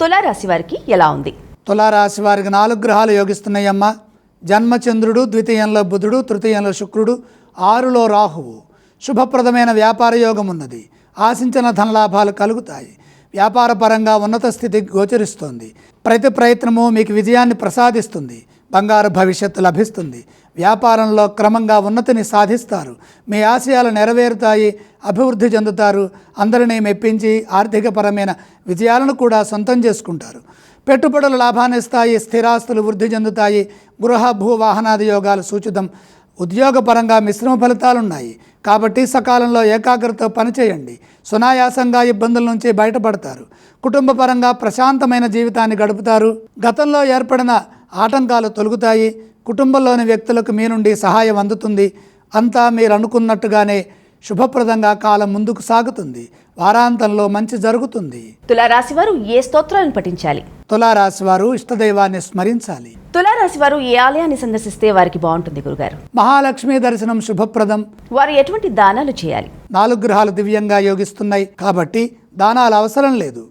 తులారాశి వారికి ఎలా ఉంది? తులారాశి వారికి నాలుగు గ్రహాలు యోగిస్తున్నాయమ్మా. జన్మచంద్రుడు ద్వితీయంలో బుధుడు తృతీయంలో శుక్రుడు ఆరులో రాహువు. శుభప్రదమైన వ్యాపార యోగం ఉన్నది. ఆశించిన ధనలాభాలు కలుగుతాయి. వ్యాపారపరంగా ఉన్నత స్థితి గోచరిస్తోంది. ప్రతి ప్రయత్నము మీకు విజయాన్ని ప్రసాదిస్తుంది. బంగారు భవిష్యత్తు లభిస్తుంది. వ్యాపారంలో క్రమంగా ఉన్నతిని సాధిస్తారు. మీ ఆశయాలు నెరవేరుతాయి అభివృద్ధి చెందుతారు. అందరినీ మెప్పించి ఆర్థికపరమైన విజయాలను కూడా సొంతం చేసుకుంటారు. పెట్టుబడులు లాభాన్నిస్తాయి స్థిరాస్తులు వృద్ధి చెందుతాయి. గృహ భూ వాహనాది యోగాలు సూచితం. ఉద్యోగపరంగా మిశ్రమ ఫలితాలున్నాయి. కాబట్టి సకాలంలో ఏకాగ్రతతో పనిచేయండి సునాయాసంగా ఇబ్బందుల నుంచి బయటపడతారు. కుటుంబపరంగా ప్రశాంతమైన జీవితాన్ని గడుపుతారు. గతంలో ఏర్పడిన ఆటంకాలు తొలగుతాయి. కుటుంబంలోని వ్యక్తులకు మీ నుండి సహాయం అందుతుంది. అంతా మీరు అనుకున్నట్టుగానే శుభప్రదంగా కాలం ముందుకు సాగుతుంది. వారాంతంలో మంచి జరుగుతుంది. తులారాశి వారు ఏ స్తోత్రాలను పఠించాలి? తులారాశి వారు ఇష్టదైవాన్ని స్మరించాలి. తులారాశి వారు ఏ ఆలయాన్ని సందర్శిస్తే వారికి బాగుంటుంది గురుగారు? మహాలక్ష్మి దర్శనం శుభప్రదం. వారు ఎటువంటి దానాలు చేయాలి? నాలుగు గ్రహాలు దివ్యంగా యోగిస్తున్నాయి. కాబట్టి దానాలు అవసరం లేదు.